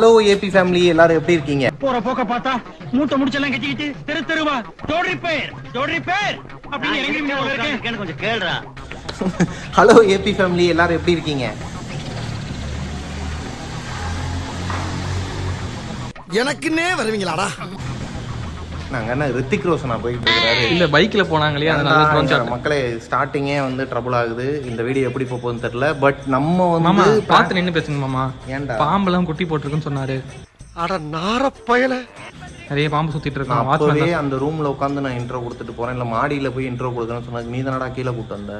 Hello AB family எல்லாரும் எப்படி இருக்கீங்க? போற போக்க பார்த்தா மூட்டை முடிச்செல்லாம் கட்டிக்கிட்டு தெரு தெருவா. ஜோடி பேர் ஜோடி பேர் அப்படின்னு இறங்கி போல இருக்கேன் கொஞ்சம் கேளுடா. ஹலோ ஏபி ஃபேமிலி எல்லாரும் எப்படி இருக்கீங்க? எனக்குன்னே வருவீங்களாடா? நாங்க என்ன ரித்திக் ரோஷனா போயிட்டு இருக்காரு இல்ல பைக்ல போனாங்களே அதனால drone shot. மக்களே ஸ்டார்டிங்கே வந்து ட்ரபுள் ஆகுது. இந்த வீடியோ எப்படி போக போகுதுன்னு தெரியல. பட் நம்ம மாமா வந்து பார்த்து நின்னு பேசுங்க மாமா. ஏன்டா? பாம்பெல்லாம் குட்டி போட்டிருக்குன்னு சொன்னாரு. அட நார பயல. நிறைய பாம்பு சுத்திட்டு நான் இருக்கான் அப்பவே வாட்ச்மேன் அந்த ரூம்ல உட்காந்து நான் இன்ட்ரோ கொடுத்துட்டு போறேன். இல்ல மாடியில போய் இன்ட்ரோ கொடுக்கணும்னு சொன்னாங்க நீ தானடா கீழே கூட்டு வந்த?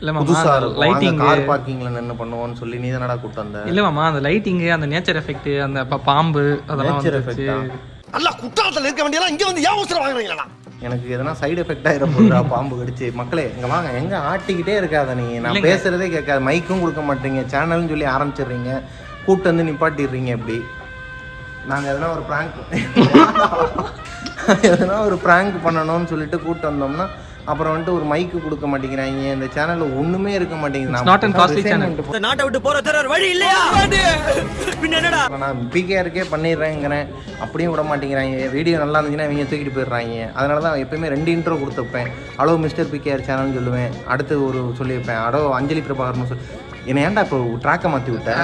இல்ல மாமா லைட்டிங் கார் பார்க்கிங்ல நின்னு பண்ணுவோம்னு சொல்லி நீ தானடா கூட்டு வந்த? இல்ல மாமா அந்த லைட்டிங் அந்த நேச்சர் எஃபெக்ட் அந்த ப- பாம்பு அதெல்லாம் ஆ? நல்லா குற்றாலத்துல இருக்க வேண்டியலாம் இங்க வந்து ஏன் அவசரம் வாங்குறீங்களா? எனக்கு எதனா சைடு எஃபெக்ட் ஆயிட போகுதா பாம்பு கடிச்சு. மக்களே இங்க வாங்க. எங்க ஆட்டிக்கிட்டே இருக்காத நீ. நான். பேசுறதே கேட்காது. மைக்கும் கொடுக்க மாட்டீங்க. சேனல்னு சொல்லி ஆரம்பிச்சிடுறீங்க. கூட்டு வந்து நிப்பாட்டிடுறீங்க எப்படி நாங்க எதனா ஒரு ப்ராங்க் எதனா ஒரு ப்ராங்க் பண்ணணும்னு சொல்லிட்டு கூட்டு வந்தோம்னா அப்புறம் வந்துட்டு ஒரு மைக்கு கொடுக்க மாட்டேங்கிறாங்க. இந்த சேனல்ல ஒண்ணுமே இருக்க மாட்டேங்குது. நாட்டை விட்டு போற தர வழி இல்லையா? பின்ன என்னடா? நான் பிகேஆருக்கே பண்ணிடுறேங்கிறேன். அப்படியும் விட மாட்டேங்கிறாங்க. வீடியோ நல்லா இருந்துச்சுன்னா இவங்க தூக்கிட்டு போயிடுறாங்க. அதனால தான் எப்பயுமே ரெண்டு இன்ட்ரோ கொடுத்துருப்பேன். ஹலோ மிஸ்டர் பிகேஆர் சேனல்னு சொல்லுவேன். அடுத்து ஒரு சொல்லியிருப்பேன். அடோ அஞ்சலி பிரபாகர்னு சொல்லி என்னை ஏன்டா இப்போ ட்ராக்கை மாற்றி விட்டேன்.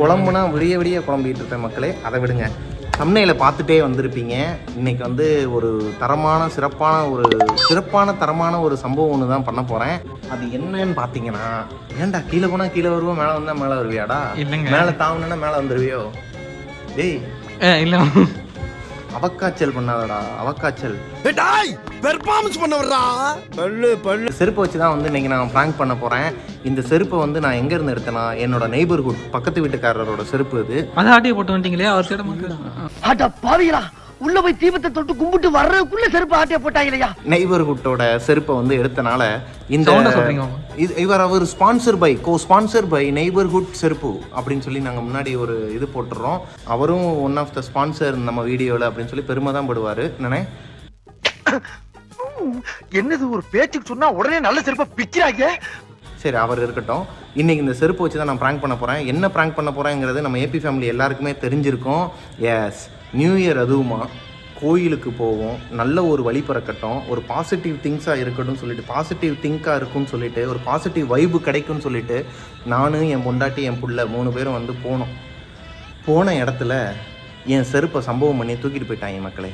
குழம்புனா விடிய விடிய குழம்பிட்டு இருப்பேன் மக்களே. அதை விடுங்க. தம்னையில பார்த்துட்டே வந்திருப்பீங்க. இன்னைக்கு வந்து ஒரு தரமான சிறப்பான ஒரு சிறப்பான தரமான ஒரு சம்பவம் ஒன்று தான் பண்ண போகிறேன் அது என்னன்னு பார்த்தீங்கன்னா ஏன்டா கீழே போனால் கீழே வருவோம் மேலே வந்தால் மேலே வருவியாடா? இல்லைங்க. மேலே தாவுனா மேலே வந்துருவியோ? டேய். இல்ல. அவக்காய்ச்சல் பண்ணாதடா அவக்காய்ச்சல். டாய் பெர்ஃபார்மன்ஸ் பண்ண வர்றா பல்லு பல்லு செருப்பை வச்சு தான் வந்து இன்னைக்கு நான் ப்ராங்க் பண்ண போகிறேன் இந்த செருப்பை வந்து நான் எங்கேருந்து எடுத்தேனா என்னோட நெய்பர்ஹுட் பக்கத்து வீட்டுக்காரரோட செருப்பு இது அதை ஆட்டிய போட்டு வந்துட்டீங்களே அவர் சைட அட பாவிகளா. உள்ள போய் தீபத்தை தொட்டு கும்பிட்டு வர்றதுக்குள்ள செருப்பு ஆட்டிய போட்டாங்களையா? நெய்பர்ஹுட்டோட செருப்பை வந்து எடுத்தனால இந்த இவர் அவர் sponsor by co sponsor by neighbourhood செருப்பு அப்படின்னு சொல்லி நாங்கள் முன்னாடி ஒரு இது போட்டுடுறோம் அவரும் ஒன் ஆஃப் த ஸ்பான்சர் நம்ம வீடியோவில் அப்படின்னு சொல்லி பெருமை தான் படுவார். என்னண்ணே? என்னது ஒரு பேச்சுக்கு சொன்னா உடனே நல்ல செருப்பை பிக்கிறாங்க சரி அவர் இருக்கட்டும். இன்னைக்கு இந்த செருப்பு வச்சு தான் நான் ப்ராங்க் பண்ண போகிறேன் என்ன ப்ராங்க் பண்ண போகிறேங்கிறது நம்ம ஏபி ஃபேமிலி எல்லாருக்குமே தெரிஞ்சிருக்கும். எஸ் நியூ இயர் அதுவுமா கோயிலுக்கு போவோம் நல்ல ஒரு வழி பிறக்கட்டும் ஒரு பாசிட்டிவ் திங்ஸாக இருக்கட்டும் சொல்லிட்டு பாசிட்டிவ் திங்காக இருக்கும்னு சொல்லிட்டு ஒரு பாசிட்டிவ் வைப்பு கிடைக்கும்னு சொல்லிட்டு நானும் என் பொண்டாட்டி என் புள்ள மூணு பேரும் வந்து போனோம். போன இடத்துல என் செருப்பை சம்பவம் பண்ணி தூக்கிட்டு போயிட்டாங்க மக்களே.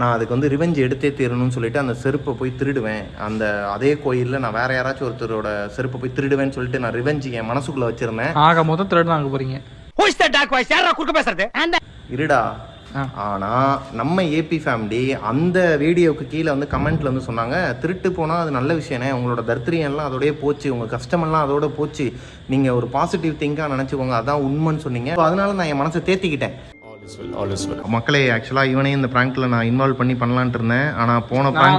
நான் அதுக்கு வந்து ரிவெஞ்ச் எடுத்தே தீரணும்னு சொல்லிட்டு அந்த செருப்பை போய் திருடுவேன். அந்த அதே கோயிலில் நான் வேற யாராச்சும் ஒருத்தரோட செருப்பை போய் திருடுவேன்னு சொல்லிட்டு நான் ரிவெஞ்ச் என் மனசுக்குள்ள வச்சிருந்தேன். ஆக மொத்தம் திருடு அங்க ஹூஸ் த டாக் வாய்ஸ் யாரா குறுக்க பேசுறது? இருடா. ஆனா நம்ம ஏபி ஃபேமிலி அந்த வீடியோக்கு கீழே வந்து கமெண்ட்ல வந்து சொன்னாங்க திருட்டு போனா அது நல்ல விஷயனே உங்களோட தர்த்திரியம் எல்லாம் அதோடய போச்சு உங்க கஷ்டமெல்லாம் அதோட போச்சு. நீங்க ஒரு பாசிட்டிவ் திங்கா நினைச்சுக்கோங்க அதான் உண்மைன்னு சொன்னீங்க. அதனால நான் என் மனசை தேத்திக்கிட்டேன். மக்களே ஆக்சுவலா இவனையும் இந்த பிராங்க்ல நான் இன்வால்வ் பண்ணி பண்ணலான்ட்டு இருந்தேன். ஆனா போன மாட்டேன்.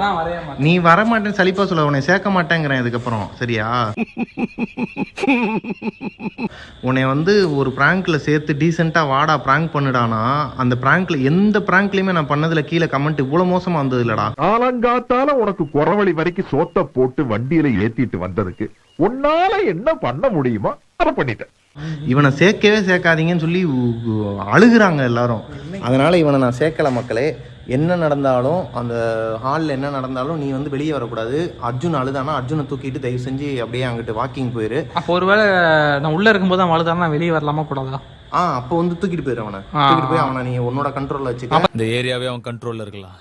நீ வர மாட்டேன் சலிப்பா சொல்ல உன்னை சேர்க்க மாட்டேங்கிறேன் இதுக்கப்புறம். சரியா? உன்னை வந்து ஒரு பிராங்க்ல சேர்த்து டீசெண்டா வாடா பிராங்க் பண்ணுடானா அந்த பிராங்க்ல எந்த பிராங்க்லயுமே நான் பண்ணதுல கீழே கமெண்ட் இவ்வளவு மோசமா வந்தது இல்லடா காலங்காத்தால உனக்கு குறவழி வரைக்கும் சோத்த போட்டு வண்டியில ஏத்திட்டு வந்ததுக்கு உன்னால என்ன பண்ண முடியுமோ அதை பண்ணிட்டேன். இவனை சேர்க்கவே சேர்க்காதீங்கன்னு சொல்லி அழுகுறாங்க எல்லாரும். அதனால இவனை நான் சேர்க்கல மக்களே. என்ன நடந்தாலும் அந்த ஹாலில் என்ன நடந்தாலும் நீ வந்து வெளியே வரக்கூடாது. அர்ஜுன் அழுதானா அர்ஜுனை தூக்கிட்டு தயவு செஞ்சு அப்படியே அங்கிட்டு வாக்கிங் போயிரு. அப்போ ஒருவேளை நான் உள்ள இருக்கும்போது அவன் அழுதானா நான் வெளியே வரலாமா கூடாதா? ஆ அப்போ வந்து தூக்கிட்டு போயிரு அவனை. தூக்கிட்டு போய் அவனை நீ உன்னோட கண்ட்ரோல்ல வச்சுக்க. இந்த ஏரியாவே அவன் கண்ட்ரோல்ல இருக்கலாம்.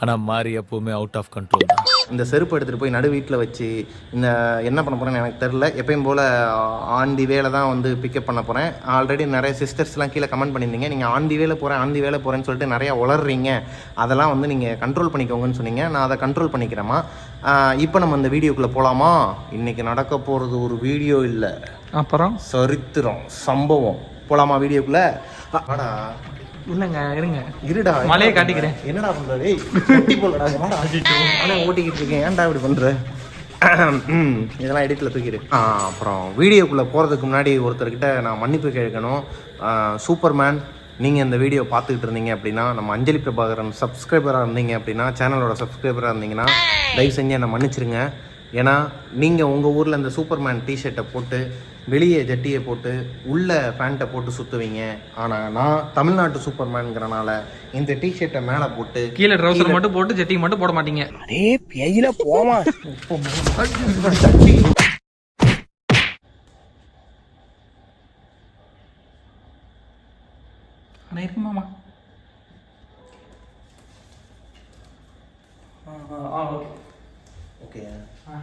ஆனா மாறி எப்பவுமே அவுட் ஆஃப் கண்ட்ரோல் தான். இந்த செருப்பு எடுத்துட்டு போய் நடு வீட்டில் வச்சு இந்த என்ன பண்ண போறேன்னு எனக்கு தெரில எப்பயும் போல தி வேலை தான் வந்து பிக்கப் பண்ண போறேன். ஆல்ரெடி நிறைய சிஸ்டர்ஸ்லாம் கீழே கமெண்ட் பண்ணியிருந்தீங்க. நீங்கள் ஆன் தி வேலை போகிறேன் தி வேலை போகிறேன்னு சொல்லிட்டு நிறைய உளறீங்க. அதெல்லாம் வந்து நீங்கள் கண்ட்ரோல் பண்ணிக்கோங்கன்னு சொன்னீங்க. நான் அதை கண்ட்ரோல் பண்ணிக்கிறேம்மா. இப்போ நம்ம இந்த வீடியோக்குள்ளே போகலாமா இன்னைக்கு நடக்க போகிறது ஒரு வீடியோ இல்லை. அப்புறம்? சரித்திரம் சம்பவம். போலாமா வீடியோக்குள்ள? வாடா. இல்லைங்க இருங்க. இருடா மலையை காட்டிக்கிறேன். என்னடா பண்ற? டேய் கட்டி போலடா வாடா நானே ஓட்டிக்கிட்டு இருக்கேன். ஏன்டா இப்படி பண்ற? இதெல்லாம் எடிட்டில் தூக்கிடு. அப்புறம் வீடியோக்குள்ளே போகிறதுக்கு முன்னாடி ஒருத்தர்கிட்ட நான் மன்னிப்பு கேட்கணும். சூப்பர்மேன் நீங்கள் இந்த வீடியோ பார்த்துக்கிட்டு இருந்தீங்க அப்படின்னா நம்ம அஞ்சலி பிரபாகரன் சப்ஸ்கிரைபராக இருந்தீங்க அப்படின்னா சேனலோட சப்ஸ்கிரைபராக இருந்தீங்கன்னா தயவு செஞ்சு என்னை மன்னிச்சிருங்க. ஏன்னா நீங்கள் உங்கள் ஊரில் இந்த சூப்பர்மேன் டிஷர்ட்டை போட்டு வெளியே ஜட்டியை போட்டு உள்ள பேண்ட்டை போட்டு சுற்றுவீங்க ஆனால் நான் தமிழ்நாட்டு சூப்பர்மேனுங்கிறனால இந்த டிஷர்ட்டை மேலே போட்டு கீழே ட்ரௌசர் மட்டும் போட்டு ஜெட்டிங் மட்டும் போட மாட்டீங்க. அடே பேயில போமா ஆனால் இருக்குமாமா ஆ ஓகே ஓகே ஆ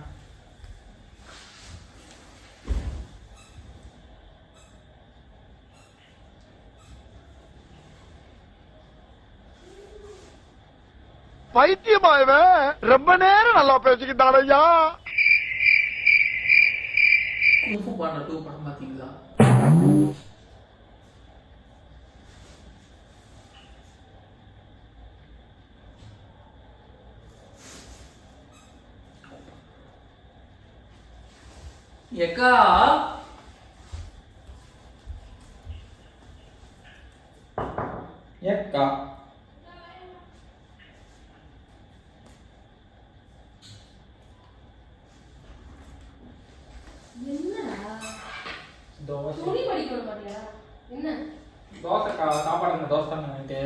பைத்தியமா இவன் ரொம்ப நேரம் நல்லா பேசிக்கிட்டான் ஐயா. குங்ஃபு பாண்டா டூ படம் பார்த்தீங்களா எக்கா எக்கா தோசை துணி மடிக்க மாட்டியா? என்ன? தோசைக்கா சாப்பாடு தோசை தானே நைட்டு.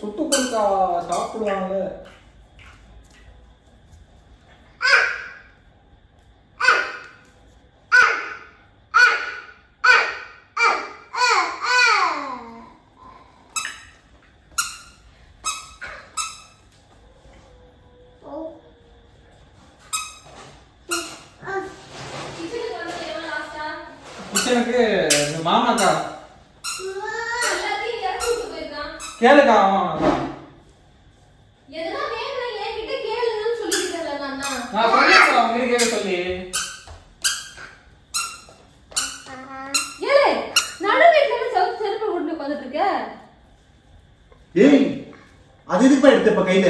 சுட்டு கொடுக்கா சாப்பிடுவாங்க கிச்சனுக்கு வந்தது எவ்வளவு last ஆ? கிச்சனுக்கு இந்த மாமாக்கா எல்லாத்தையும் இறக்கி விட்டு போயிருக்கான். கேளுக்கா ஆமாக்கா எதனா வேணும்னா என்கிட்ட கேளுங்கன்னு சொல்லிக்கிறேன்ல நான் தான். நான் சொல்லிருக்கேன் அவங்க கேட்க சொல்லி ஏலே, நடு வீட்டுல இருந்து செவுத்து செருப்பு போட்டு உட்கார்ந்துட்டு இருக்க? ஏய் அது எதுக்குப்பா எடுத்த இப்போ கையில்?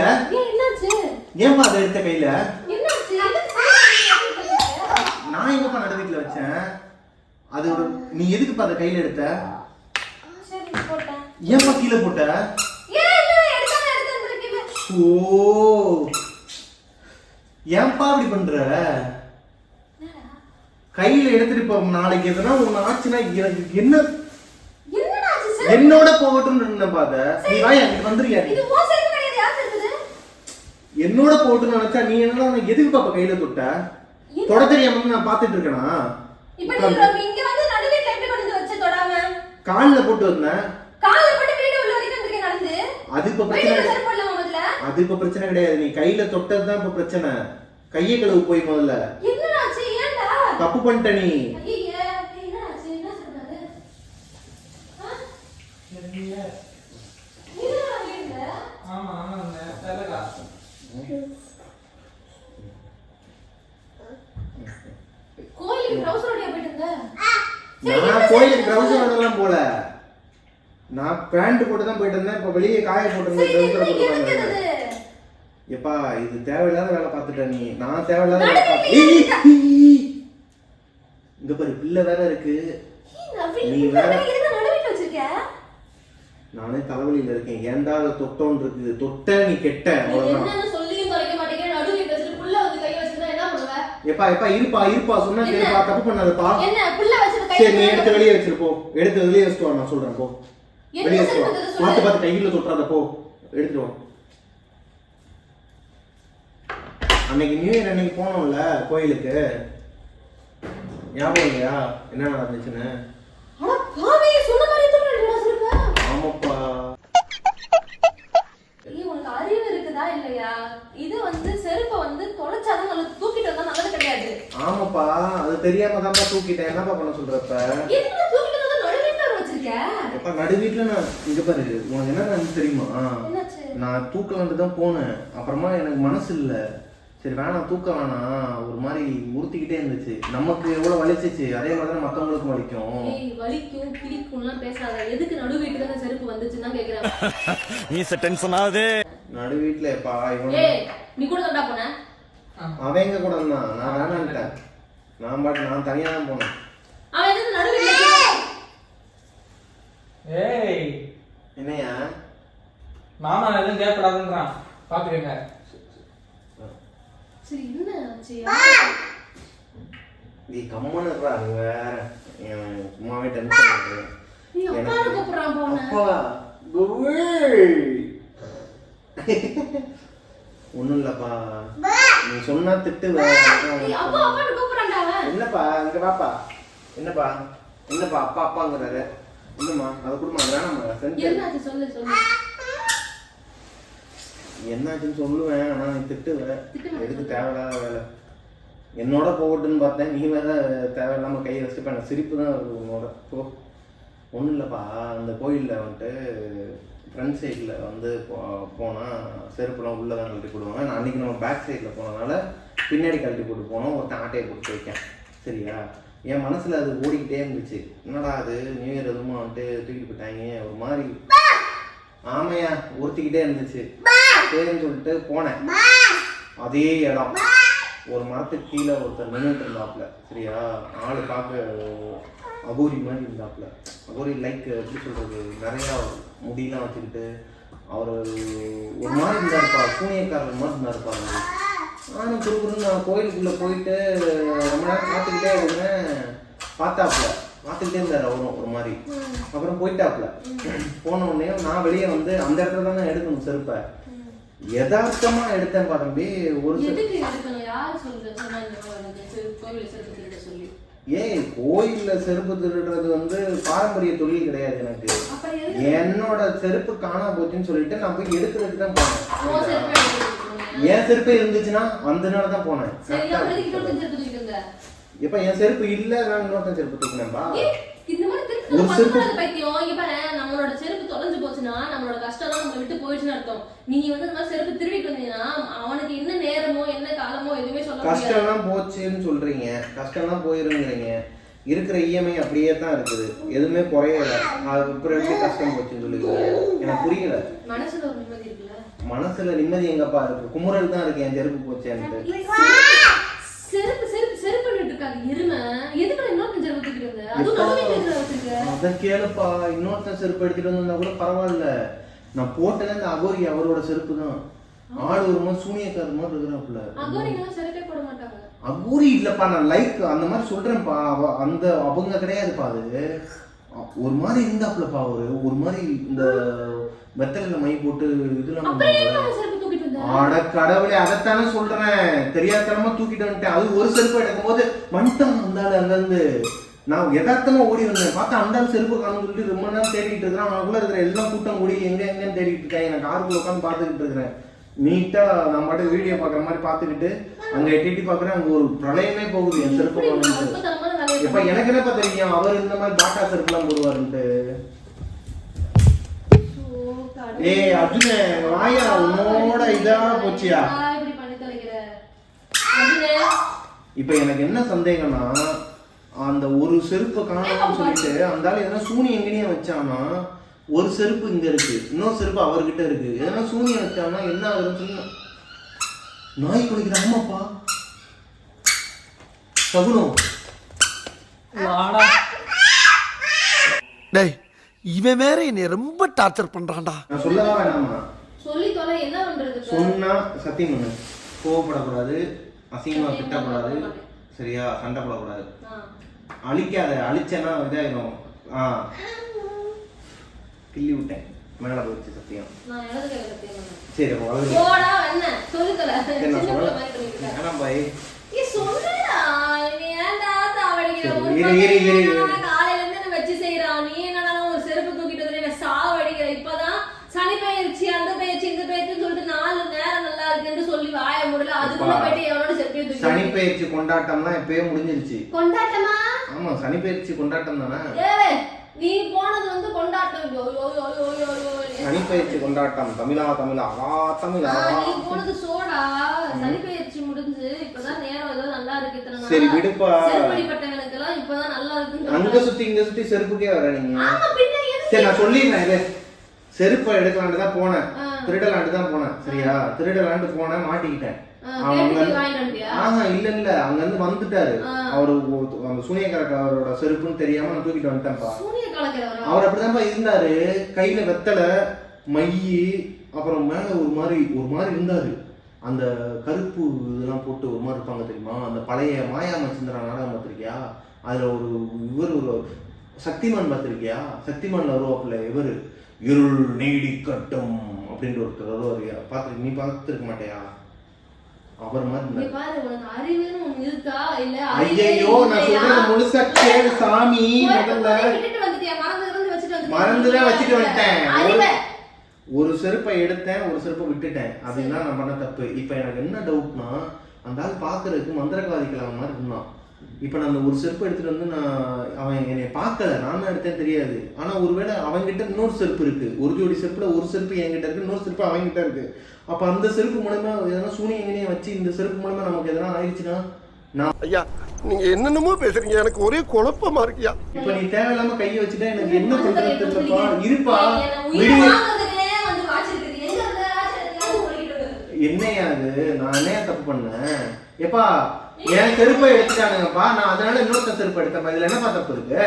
ஏன்பா அதை எடுத்த கையில்? நான் எங்கப்பா நடு வீட்டில் வச்சேன்? அது ஒரு நீ எதுக்குப்பா அதை கையில் எடுத்த. ஏன்பா கீழே போட்ட. ஓ. ஏன்பா அப்படி பண்ற? கையில எடுத்துட்டு இப்போ நாளைக்கு எதுனா ஒண்ணு ஆச்சுன்னா என்ன என்னடா இருந்தேன் பாத நீ வா என்கிட்ட வந்துருக்கியா நீ? என்னோட போகட்டும்னு நினைச்சா நீ உனக்கு எதுக்கு பாப்பா கையில தொட்ட தொட தெரியாம நான் பாத்துட்டு இருக்கேனா? கால்ல போட்டு வந்தேன் காலை போட்டு வீடு உள்ள வரைக்கும் வந்திருக்கேன் நடந்து. அது இப்ப பிரச்சனை? அது இப்ப பிரச்சனை கிடையாது நீ கையில தொட்டதுதான் இப்ப பிரச்சனை கையை கழுவு போய் முதல்ல என்னடா ஆச்சு? ஏன்டா? தப்பு பண்ணிட்ட நீ ஐயையே, என்னடா ஆச்சு? என்ன சொல்றாரு? ஆ? என்னடா வீடுல? ஆமா ஆமாங்க கேளுக்கா கோயிலுக்கு ட்ரௌசரோடயா போயிட்டு இருந்த? நான் கோயிலுக்கு ட்ரௌசரோட எல்லாம் போல. நான் பேண்ட் போட்டு தான் போயிட்டு இருந்தேன் இப்ப வெளியே காய போட்டிருந்தேன் சரி, ட்ரௌசர் போட்டு வந்தேன். இது? எப்பா இது தேவையில்லாத வேலை பார்த்துட்ட நீ. நான் தேவையில்லாத வேலை நடுவுல பார்த்து- ஏய், ஏய், ஏய். இங்க பாரு பிள்ளை வேற இருக்கு. நீ வேற-? நானே தலைவலியில இருக்கேன். ஏன்டா அதை தொட்டோன்னு இருக்கு தொட்ட நீ கெட்ட. அவ்வளவுதான்? எப்பா எப்பா இருப்பா இருப்பா. சொன்னா? கேப்பா தப்பு பண்ணாதப்பா என்ன? சரி நீ எடுத்து வெளியே வச்சிரு போ. எடுத்து வெளியே வச்சுட்டு நான் சொல்றேன் போ. வெளியே வச்சுட்டு. பார்த்து பார்த்து கையில தொட்டுறாத போ. எடுத்துட்டு வா. அன்னைக்கு நியூ இயர் அன்னைக்கு போனோம்ல கோயிலுக்கு. ஞாபகம் இல்லையா? என்ன நடந்துச்சுன்னு அட பாவி, சொன்ன மாதிரியே தூக்கிட்டு வந்து வச்சிருக்க. ஆமாப்பா ஏய், உனக்கு அறிவு இருக்குதா இல்லையா இது வந்து செருப்பை வந்து தொலைச்சாதான் நல்லா தூக்கிட்டு வந்தா நல்லது கிடையாது ஆமாப்பா அது தெரியாம தான்ப்பா தூக்கிட்டேன். என்னப்பா பண்ண சொல்றப்ப? நடு வீட்டுல வர வச்சிருக்க? எப்பா நடு வீட்டுல நான் இங்க பாரு உனக்கு என்ன தெரியுமா? நான் தூக்கலான்ட்டு தான் போனேன். அப்புறமா எனக்கு மனசு இல்லை. சரி வேணாம் தூக்க வேணாம். ஒரு மாதிரி உறுத்திக்கிட்டே இருந்துச்சு. நமக்கு எவ்வளவு வலிச்சிச்சு அதே மாதிரி தான் மற்றவங்களுக்கும் வலிக்கும். ஏய் வலிக்கும் கிழிக்கும்லாம் பேசாத. எதுக்கு நடு வீட்டுல இருந்து செருப்பு வந்துச்சுன்னு தான் நீ டென்ஷன் ஆகுது. நடு வீட்டுல எப்பா இவன் ஏய் நீ கூட தான்டா போன? அவன் எங்க கூட இருந்தான்? நான் வேணான்ட்டேன். நான் பாட்டு நான் தனியா தான் போனேன். அவன் எதுக்கு நடு வீட்டுல ஏய். என்னையா? மாமா எதுவும் கேட்கக்கூடாதுன்றான் பாத்துக்கங்க சரி என்ன ஆச்சு? நீ கம்மன்னு இருக்கா நீ வேற. என் சும்மாவே டென்ஷன் ஆகுது. நீ அப்பான்னு கூப்பிடுறான் போன அப்பா குரு ஒன்றும் இல்லைப்பா. நீ சொன்னா திட்டு என்னப்பா இங்க வாப்பா. என்னப்பா? என்னப்பா அப்பா அப்பாங்கிறாரு. என்னம்மா அதை கொடுமா வேணாம்மா செஞ்சு என்னாச்சு சொல்லு சொல்லு. என்னாச்சுன்னு சொல்லுவேன் ஆனா நீ திட்டுவேன். எதுக்கு தேவையில்லாத வேலை? என்னோட போகட்டுன்னு பார்த்தேன். நீ வேற தேவையில்லாம கையை வச்சுட்டு இப்ப எனக்கு சிரிப்பு தான் உன்னோட. போ. ஒன்றும் இல்லைப்பா. அந்த கோயிலில் வந்துட்டு ஃப்ரண்ட் சைடில் வந்து போனால் செருப்புலாம் உள்ளே தான் கழட்டி போடுவாங்க. நான் அன்றைக்கி நம்ம பேக் சைடில் போனதுனால பின்னாடி கழட்டி போட்டு போனோம். ஒருத்தன் ஆட்டையை போட்டு போயிருக்கேன் சரியா? என் மனசில் அது ஓடிக்கிட்டே இருந்துச்சு. என்னடா அது? நியூ இயர் எதுவும் வந்துட்டு தூக்கிட்டு போயிட்டாங்க. ஒரு மாதிரி ஆமையா ஒருத்திக்கிட்டே இருந்துச்சு. சரின்னு சொல்லிட்டு போனேன். அதே இடம். ஒரு மரத்துக்கு கீழே ஒருத்தர் நின்றுட்டு இருந்தாப்புல. சரியா? ஆள் பார்க்க அகோரி மாதிரி இருந்தாப்புல. அகோரி லைக் எப்படி சொல்கிறது நிறையா முடியெல்லாம் வச்சுக்கிட்டு அவர் ஒரு மாதிரி இருந்தாருப்பா சூனியக்காரர் மாதிரி இருந்தாருப்பா ஆனால் நானும் குறுகுறுன்னு நான் கோயிலுக்குள்ளே போயிட்டு ரொம்ப நேரம் பார்த்துக்கிட்டே இருந்தேன். பார்த்தாப்புல. பார்த்துக்கிட்டே இருந்தார் அவரும் ஒரு மாதிரி. அப்புறம் போயிட்டாப்புல. போன உடனே நான் வெளியே வந்து அந்த இடத்துல தானே எடுக்கணும் செருப்பை. யதார்த்தமா எடுத்தேன் பாருங்க ஒரு ஏய் கோயில்ல செருப்பு திருடுறது வந்து பாரம்பரிய தொழில் கிடையாது எனக்கு. என்னோட செருப்பு காணாம போச்சுன்னு சொல்லிட்டு நான் போய் எடுக்கிறதுக்கு தான் போனேன். என் செருப்பே இருந்துச்சுன்னா அந்த நாள் தான் போனேன்? இப்ப என் செருப்பு இல்ல நான் இன்னொருத்தன் செருப்பு தூக்கினேன்பா? ஒரு நம்ம செருப்பு- பைத்தியம். இங்க பாரு, நம்மளோட செருப்பு தொலைஞ்சு போச்சுன்னா நம்மளோட கஷ்டம் நம்மளை விட்டு போயிடுச்சுன்னு அர்த்தம். நீ வந்து இந்த மாதிரி செருப்பு திருடிட்டு வந்தீங்கன்னா அவனுக்கு என்ன நேரமோ என்ன காலமோ எதுவுமே சொல்ல கஷ்டம்லாம் போச்சுன்னு சொல்றீங்க. கஷ்டம்லாம் போயிருங்கிறீங்க. இருக்கிற இஎம்ஐ அப்படியே தான் இருக்குது. எதுவுமே குறையல. அப்புறம் எப்படி கஷ்டம் போச்சுன்னு சொல்லுவீங்க? எனக்கு புரியல. மனசுல ஒரு நிம்மதி இருக்குல்ல? மனசுல நிம்மதி எங்கப்பா இருக்கு? குமுறல் தான் இருக்கு என் செருப்பு போச்சேன்ட்டு. செருப்பு இருக்காது எருமை எதுக்கு இன்னொருத்தன் செருப்பு தூக்கிட்டு வந்த? அதுவும் நம்ம வீட்டுல இருக்கிற வச்சிருக்க அத கேளுப்பா. இன்னொருத்தன் செருப்பு எடுத்துட்டு வந்திருந்தா கூட பரவாயில்ல. நான் போட்டதே இந்த அகோரி அவரோட செருப்பு தான். ஆள் ஒரு மாதிரி சூனியக்காரர் மாதிரி இருக்கிறாப்புல. அகோரிங்கெல்லாம் செருப்பே போட மாட்டாங்க. அகோரி இல்லப்பா நான் லைக் அந்த மாதிரி சொல்றேன்ப்பா. அவ அந்த அவங்க கிடையாதுப்பா அது. ஒரு மாதிரி இருந்தாப்புலப்பா அவரு. ஒரு மாதிரி இந்த வெத்தலையில மை போட்டு வந்த? அட கடவுளே அதைத்தானே சொல்றேன். தெரியாதனமா தூக்கிட்டு வந்துட்டேன். அது ஒரு செருப்பு எடுக்கும் போது அந்த ஆளு அங்கிருந்து நான் யதார்த்தமா ஓடி வந்தேன். பார்த்தா அந்த செருப்பு காணும் சொல்லிட்டு ரொம்ப நேரம் தேடிட்டு இருக்கிறான். அவனுக்குள்ள இருக்கிற எல்லாம் கூட்டம் கூடி எங்க எங்கன்னு தேடிட்டு இருக்காங்க நான் காருக்குள்ள உட்காந்து பார்த்துக்கிட்டு இருக்கிறேன். நீட்டா நான் மட்டும் வீடியோ பார்க்குற மாதிரி பார்த்துக்கிட்டு அங்க எட்டி பார்க்குறேன். அங்க ஒரு பிரளயமே போகுது. என் செருப்பு இப்ப எனக்கு என்னப்பா தெரியும்? அவர் இந்த மாதிரி பாட்டா செருப்புலாம் போடுவாருன்ட்டு. ஏய் அர்ஜுனே வாயா உன்னோட இதா போச்சியா? இப்போ எனக்கு என்ன சந்தேகம்னா அந்த ஒரு செருப்பு காணோம்னு சொல்லிட்டு அந்த ஆள் எதனா சூனி எங்கேயும் வச்சானா ஒரு செருப்பு இங்க இருக்கு இன்னொரு செருப்பு அவர்கிட்ட இருக்கு. எதனா சூனியம் வச்சானா என்ன ஆகுதுன்னு சொல்லி. நாய் குளிக்கிற ஆமாப்பா. சகுனம். டேய் இவன் வேற என்னை ரொம்ப டார்ச்சர் பண்றான்டா நான் சொல்லவா வேணாமா சொல்லி தொலை என்ன பண்றது இப்ப? சொன்னா சத்தியம் பண்ணு கோவப்படக்கூடாது அசிங்கமா திட்டக்கூடாது. சரியா சண்டை போடக்கூடாது ஆ. அழிக்காத அழிச்சேன்னா இதாயிடும் ஆ கிள்ளி விட்டேன் மேல போச்சு சத்தியம் நான் இடது கையில சத்தியம் பண்ணேன். சரி அப்ப வலது போடா, வெண்ண. சொல்லி தொலை. சரி, சின்ன நான் பிள்ளை சொல்றேன். மாதிரி பண்ணிட்டு இருக்க. வேணாம் பாய் ஏய், சொல்லுடா. நீ ஏன்டா சாவடிக்கிற? சரி, ஒரு இரு, பக்கம் இரு, இரு, நீ இரு. சனி. பயிற்சி கொண்டாட்டம்லாம் எப்பயே முடிஞ்சிருச்சு கொண்டாட்டமா ஆமா சனி பயிற்சி கொண்டாட்டம் தானே நீ போனது வந்து கொண்டாட்டம். சனி பயிற்சி கொண்டாட்டம் தமிழா தமிழா ஆ தமிழா நீ போனது சோடா சனி பெயர்ச்சி முடிஞ்சு இப்பதான் நேரம் ஏதோ நல்லா இருக்கு இத்தனை. சரி, விடுப்பா. செருப்படிப்பட்டவனுக்கு எல்லாம் இப்பதான் நல்லா இருக்குன்னு அங்க. சுத்தி இங்க சுத்தி செருப்புக்கே வர நீங்க? சரி நான் சொல்லிடுறேன் இரு. செருப்பை எடுக்கலான்ட்டு தான் போனேன். திருடலான்ட்டு தான் போனேன் சரியா திருடலான்ட்டு போனேன் மாட்டிக்கிட்டேன் ஆஹா இல்ல இல்ல. அங்க இருந்து வந்துட்டாரு. அவரு அந்த சூனியக்காரரோட செருப்புன்னு தெரியாம நான் தூக்கிட்டு வந்துட்டேன்ப்பா. சூனிய? அவர் அப்படிதான்ப்பா இருந்தாரு. கையில வெத்தலை மையி அப்புறம் மேல ஒரு மாதிரி ஒரு மாதிரி இருந்தாரு. அந்த கருப்பு இதெல்லாம் போட்டு ஒரு மாதிரி இருப்பாங்க தெரியுமா? அந்த பழைய மாயா மச்சந்திரா நாடகம் பார்த்திருக்கியா? அதில் ஒரு இவர் ஒரு சக்திமான் பார்த்திருக்கியா? சக்திமான்ல வருவாப்புல இவர் இருள் நீடிக்கட்டும் அப்படின்ற ஒருத்தர் வருவார். பார்த்து நீ பார்த்துருக்க மாட்டியா? அவர் மாதிரி இங்க இருந்தாரு. பாரு உனக்கு அறிவுன்னு ஒண்ணு இருக்கா? இல்ல ஐயையோ நான் சொல்றது முழுசா கேளு சாமி முதல்ல. வச்சுட்டு வந்துட்டேன். ஒரு செருப்பை எடுத்தேன் ஒரு செருப்பை விட்டுட்டேன். அப்படின்னா நான் பண்ண தப்பு. இப்போ எனக்கு என்ன டவுட்னா அந்த ஆள் பார்க்கறதுக்கு மந்திரவாதி கிழமை மாதிரி இருந்தான். இப்போ நான் ஒரு செருப்பு எடுத்துட்டு வந்து நான் அவன் என்னை பார்க்கல. நான் தான் எடுத்தேன் தெரியாது. ஆனால் ஒருவேளை அவன்கிட்ட இன்னொரு செருப்பு இருக்கு. ஒரு ஜோடி செருப்புல ஒரு செருப்பு என்கிட்ட இருக்கு இன்னொரு செருப்பு அவன்கிட்ட இருக்கு. அப்போ அந்த செருப்பு மூலமா எதனா சூனியம் எங்கனையும் வச்சு இந்த செருப்பு மூலமா நமக்கு எதனா ஆயிடுச்சுன்னா நான் ஐயா நீங்க என்னென்னமோ பேசுறீங்க. எனக்கு ஒரே குழப்பமா இருக்கியா இப்போ நீ தேவையில்லாம கையை வச்சுட்டா எனக்கு என்ன பண்றது தெரியலப்பா இருப்பா. இருக்குது. என்னையா அது? நான் என்ன தப்பு பண்ணேன்? எப்பா என் செருப்பை எடுத்துட்டானுங்கப்பா. நான் அதனால இன்னொருத்தன் செருப்பு எடுத்தேன். இதுல என்ன தப்பு இருக்கு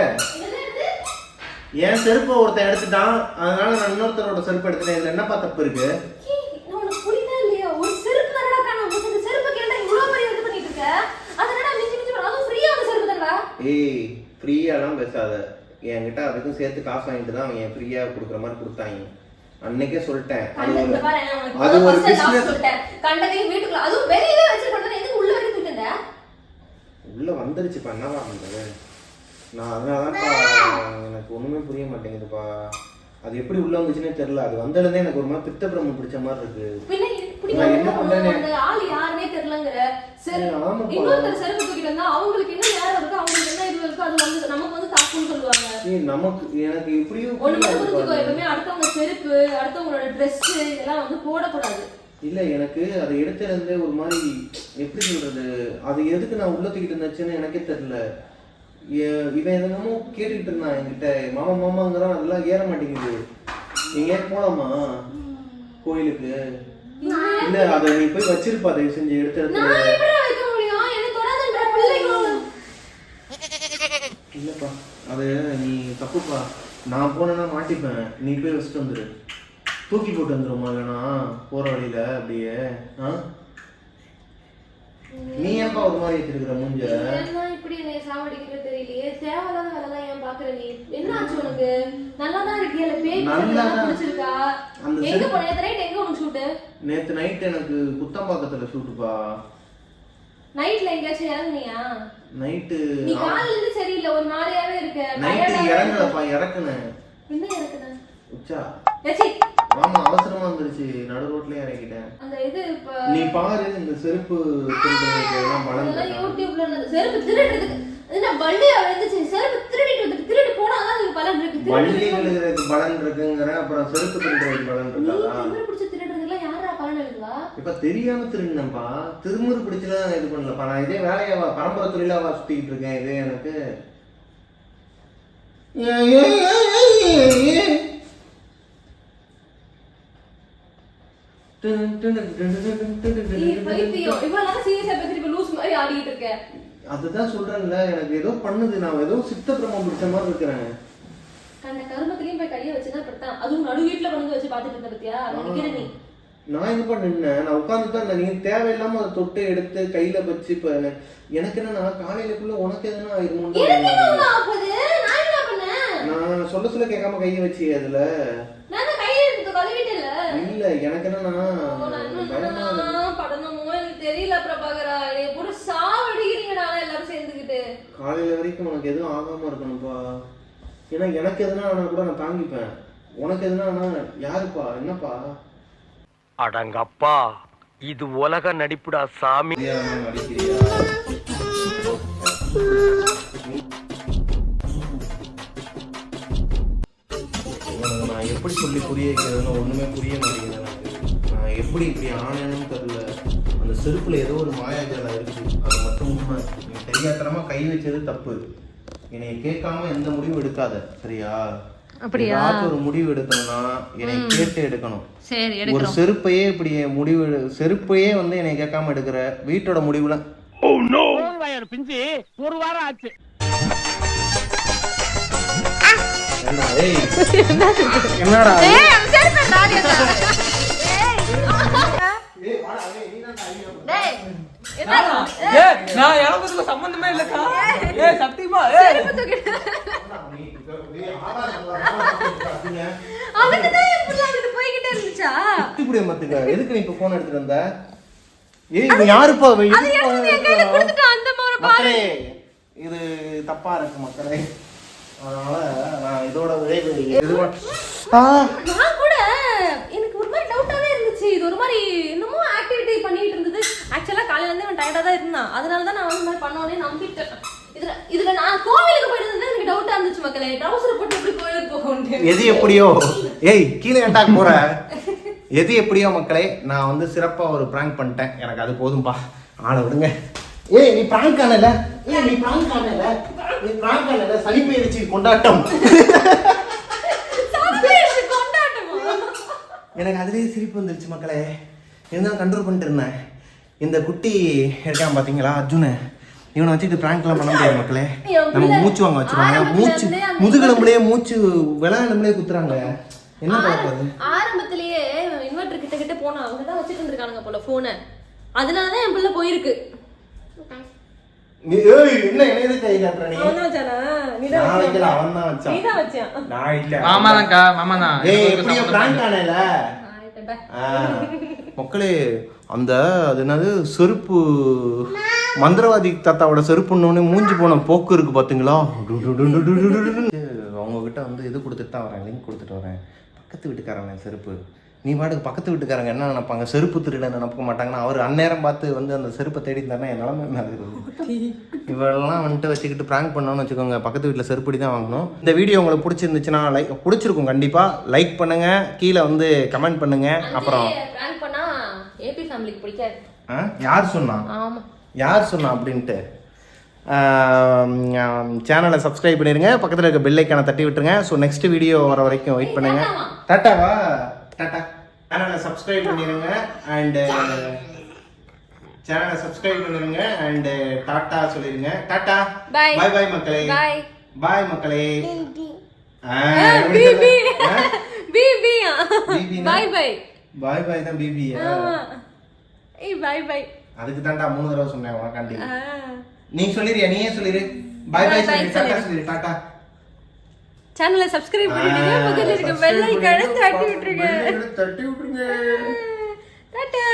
என் செருப்பை ஒருத்தன் எடுத்துட்டான். அதனால நான் இன்னொருத்தரோட செருப்பு எடுத்துட்டேன். இதுல என்ன தப்பு இருக்கு? ஏய் ஃப்ரீயாலாம் பேசாத. என்கிட்ட அதுக்கும் சேர்த்து காசு வாங்கிட்டு தான் அவன் ஃப்ரீயா கொடுக்குற மாதிரி கொடுத்தாங்க. அன்னைக்கே சொல்லிட்டேன். அது ஒரு பிசினஸ் கண்டதையும் வீட்டுக்குள்ள அதுவும் வெளியவே வச்சிருக்கணும். உள்ள வந்துருச்சுப்பா என்னவா பண்றது நான் அதனாலதான்ப்பா எனக்கு ஒண்ணுமே புரிய மாட்டேங்குதுப்பா அது எப்படி உள்ள வந்துச்சுன்னே தெரியல அது வந்ததுலேருந்தே எனக்கு ஒரு மாதிரி பித்த பிரம்ம பிடிச்ச மாதிரி இருக்கு நான் என்ன? அந்த ஆள் யாருன்னே தெரியலங்கிற. சரி. இன்னொருத்தர் செருப்பு தூக்கிட்டு வந்தா அவங்களுக்கு என்ன நேரம் இருக்கோ அவங்களுக்கு என்ன இது இருக்கோ அது வந்து நமக்கு வந்து தாக்குன்னு சொல்லுவாங்க நமக்கு எனக்கு எப்படியும் ஒண்ணு மட்டும் புரிஞ்சுக்கோ. எப்பவுமே அடுத்தவங்க செருப்பு அடுத்தவங்களோட Dress இதெல்லாம் வந்து போடக்கூடாது இல்ல எனக்கு அதை எடுத்துல இருந்தே ஒரு மாதிரி எப்படி சொல்றது? அது எதுக்கு நான் உள்ள தூக்கிட்டு இருந்துச்சுன்னு எனக்கே தெரியல. ஏ- இவன் என்னமோ கேட்டுக்கிட்டு இருந்தான் என்கிட்ட. மாமா மாமாங்கிறான் அதெல்லாம் ஏற மாட்டேங்குது. நீங்க போலாமா? கோயிலுக்கு. இல்ல அதை நீ போய் வச்சிருப்பா தயவு செஞ்சு எடுத்த இல்லப்பா அது நீ தப்புப்பா. நான் போனேன்னா மாட்டிப்பேன். நீ போய் வச்சுட்டு வந்துரு. தூக்கி போட்டு வந்துருமா வேணா போற வழியில அப்படியே ஆ? நீ ஏன்பா ஒரு மாதிரி வச்சிருக்கிற மூஞ்ச? இப்படி என்னை சாவடிக்கிறது தெரியலையே? தேவையில்லாத வேலைலாம் ஏன் பாக்குற நீ? என்ன ஆச்சு உனக்கு? நல்லா தான் இருக்கியா இல்ல பேய் நல்லா. பிடிச்சிருக்கா? எங்க போன நேத்து நைட் எங்க உனக்கு ஷூட்டு? நேத்து நைட் எனக்கு குத்தம்பாக்கத்துல ஷூட்டுப்பா. நைட்ல எங்கேயாச்சும் இறங்குனியா? நைட்டு நீ காலையில இருந்து சரியில்லை ஒரு மாதிரியாவே இருக்க. நைட்டு. இறங்கலப்பா இறக்குனேன். என்ன இறக்குன உச்சா? ஆமா அவசரமா வந்துருச்சு. நடு ரோட்லயே இறங்கிட்டேன். அந்த இது இப்ப நீ பாரு இந்த செருப்பு திருடுறதுக்கு இருக்கா? யூடியூப்ல. செருப்பு திருடுறதுக்கு என்ன பள்ளி இருந்துச்சு செருப்பு திருடிட்டு வந்துட்டு திருடி போனாதான் அதுக்கு பலன் இருக்கு. வள்ளி திருடுறதுக்கு விழுகிறதுக்கு பலன் இருக்குங்கிற அப்புறம் செருப்பு திருடுறதுக்கு பலன் பிடிச்ச யாரா எழுதுவா? இப்ப தெரியாம திருடினப்பா திருமுறு பிடிச்சலாம் இது பண்ணலப்பா. நான் இதே வேலையாவா பரம்பரை தொழிலாவா சுத்திக்கிட்டு இருக்கேன். இதே எனக்கு. ஏ, ஏ, ஏ, ஏ, அதுதான் சொல்றேன்ல. எனக்கு ஏதோ பண்ணுது. நான் ஏதோ சித்த பிரம்மம் பிடிச்ச மாதிரி இருக்கிறேன். கண்ட கருமத்திலையும் போய் கையை வச்சுதான் இப்படித்தான் அதுவும் நடு வீட்டுல கொண்டு வச்சு பாத்துட்டு இருந்த பத்தியா? நீ? நான் எங்கப்பா நின்னேன்? நான் உட்கார்ந்து தான். நீங்க தேவையில்லாம அதை தொட்டு எடுத்து கையில வச்சு இப்ப எனக்கு என்னன்னா காலையிலக்குள்ள உனக்கு எதுனா பண்ணேன்? நான் சொல்ல சொல்ல கேட்காம கையை வச்சு அதுல நான் தான் கையை எடுத்து கழுவிட்டேன்ல இல்ல எனக்கு என்னன்னா படணுமோ எனக்கு தெரியல பிரபாகரா. என்னைய போட்டு சாவடிக்கிறீங்கடா எல்லாரும் சேர்ந்துக்கிட்டு காலையில வரைக்கும் உனக்கு எதுவும் ஆகாம இருக்கணும்ப்பா. ஏன்னா எனக்கு எதுனா ஆனா கூட நான் தாங்கிப்பேன். உனக்கு எதுனா ஆனா யாருப்பா? என்னப்பா? அடங்கப்பா இது உலக நடிப்புடா சாமி. நடிக்கிறியா? எப்படி சொல்லி புரிய வைக்கிறதுன்னு ஒண்ணுமே புரிய மாட்டேங்குது. எனக்கு நான் எப்படி இப்படி ஆனேன்னு தெரியல. அந்த செருப்புல ஏதோ ஒரு மாயாஜாலம் இருக்கு அது மட்டும் உண்மை. நீ தெரியாத்தனமா கை வச்சது தப்பு. என்னை கேட்காம எந்த முடிவும் எடுக்காத சரியா? அப்படியா? ஒரு முடிவு எடுக்கணும்னா என்னை கேட்டு எடுக்கணும். சரி ஒரு செருப்பையே இப்படி முடிவு செருப்பையே வந்து என்னை கேட்காம எடுக்கிற வீட்டோட முடிவுல. பிஞ்சு ஒரு வாரம் ஆச்சு. எனக்கு சம்பந்தமே இல்லக்கா. ஏ சத்தியமா ஏ எதுக்கு நீ இப்ப போன் எடுத்துட்டு வந்த? ஏய் இது யாருப்பா? இது தப்பா இருக்கு மக்களே. அதனால நான் இதோட விளைவு நான் கூட எனக்கு ஒரு மாதிரி டவுட்டாவே இருந்துச்சு. இது ஒரு மாதிரி என்னமோ ஆக்டிவிட்டி பண்ணிட்டு இருந்தது. ஆக்சுவலா காலையில இருந்து அவன் டயர்டா தான் இருந்தான். அதனால தான் நான் வந்து மாதிரி பண்ணோனே நம்பிட்டேன். இதுல இதுல நான் கோவிலுக்கு போயிட்டு இருந்தது எனக்கு டவுட்டா இருந்துச்சு மக்களே. ட்ரவுசர் போட்டு எப்படி கோவிலுக்கு போகணும் எது எப்படியோ? ஏய் கீழே ஏன்டா போற? எது எப்படியோ மக்களே நான் வந்து சிறப்பா ஒரு பிராங்க் பண்ணிட்டேன். எனக்கு அது போதும்பா. ஆளை விடுங்க. ஏய் நீ பிராங்க் ஆனல ஏய் நீ பிராங்க் ஆனல நீ பிராங்க் ஆனல சனி பயிற்சி கொண்டாட்டம். எனக்கு அதுலயே சிரிப்பு வந்துருச்சு மக்களே. இருந்தாலும் கண்ட்ரோல் பண்ணிட்டு இருந்தேன் இந்த குட்டி இருக்கான் பாத்தீங்களா அர்ஜுனு. இவனை வச்சுட்டு பிராங்க்லாம் பண்ண முடியாது மக்களே. நம்ம மூச்சு வாங்க வச்சிருவாங்க. மூச்சு முதுகெலும்புலயே மூச்சு விளையாடும்புலயே குத்துறாங்க. என்ன பார்ப்பது ஆரம்பத்திலேயே இன்வெர்டர் கிட்ட கிட்ட போனா அவங்க தான் வச்சுட்டு இருந்திருக்கானுங்க போல போனை அதனாலதான் என் பிள்ளை போயிருக்கு. நீ ஏய் என்ன என்ன கை காட்டுற நீ? அவன் தான் வச்சானா? நீ தான் நான் வைக்கல வச்சியா? அவன் தான் நீ வச்சான் தான் வச்சியான் நான் இல்ல. மாமா தான்க்கா மாமா தான் ஏய் எனக்கு எப்படியோ சம்மந்தம் பிராங்க் இல்லை. ஆனேல? ஆயிட்டேன்டா. மக்களே அந்த அது என்னது செருப்பு மந்திரவாதி தாத்தாவோட செருப்புன்னு மூஞ்சி போன போக்கு இருக்கு பாத்தீங்களா? அவங்க கிட்ட வந்து இது கொடுத்துட்டு தான் வரேன் லிங்க் கொடுத்துட்டு வரேன். பக்கத்து வீட்டுக்காரங்க செருப்பு. நீ பாட்டுக்கு பக்கத்து வீட்டுக்காரங்க என்ன நினைப்பாங்க? செருப்பு திருட நினைக்க மாட்டாங்கன்னா அவர் அந்நேரம் பார்த்து வந்து அந்த செருப்பை தேடி இருந்தாருன்னா என் நிலமை என்ன ஆகுது? இவெல்லாம் வந்துட்டு வச்சுக்கிட்டு ப்ராங்க் பண்ணோம்னு வச்சுக்கோங்க. பக்கத்து வீட்டில் செருப்படி தான் வாங்கணும். இந்த வீடியோ உங்களுக்கு பிடிச்சிருந்துச்சுன்னா லைக் பிடிச்சிருக்கும் கண்டிப்பாக லைக் பண்ணுங்க. கீழே வந்து கமெண்ட் பண்ணுங்க. அப்புறம் ஏபி ஃபேமிலிக்கு பிடிக்காது. ஆ? யார் சொன்னா? ஆமா. யார் சொன்னா அப்படின்ட்டு? சேனலை சப்ஸ்கிரைப் பண்ணிடுங்க பக்கத்தில் இருக்க பெல் ஐக்கானை தட்டி விட்டுருங்க. ஸோ நெக்ஸ்ட் வீடியோ வர வரைக்கும் வெயிட் பண்ணுங்க. டாட்டாவா டாட்டா சேனலை சப்ஸ்கிரைப் பண்ணிடுங்க அண்டு சேனலை சப்ஸ்கிரைப் பண்ணிடுங்க அண்டு டாட்டா சொல்லிடுங்க டாட்டா. பாய் பாய் மக்களே. Bye. பாய் மக்களே. ஆ, பி எப்படி பி சொல்ல? ஆ? பி பி பிபினா? பை பை பாய் பாய் தான் பிபி ஏய் பை பை அதுக்கு தான்டா மூணு தடவை சொன்னேன் உனக்காண்டி. நீ சொல்லிடுறியா நீயே சொல்லிடு பாய் பாய் bye சொல்லி டாடா சொல்லிடு. சொல்லிடு டாடா சேனலை சப்ஸ்கிரைப் பண்ணிடுங்க பக்கத்துல இருக்க பெல் ஐகானை தட்டி விட்டுருங்க. தட்டி விட்டுருங்க. டாடா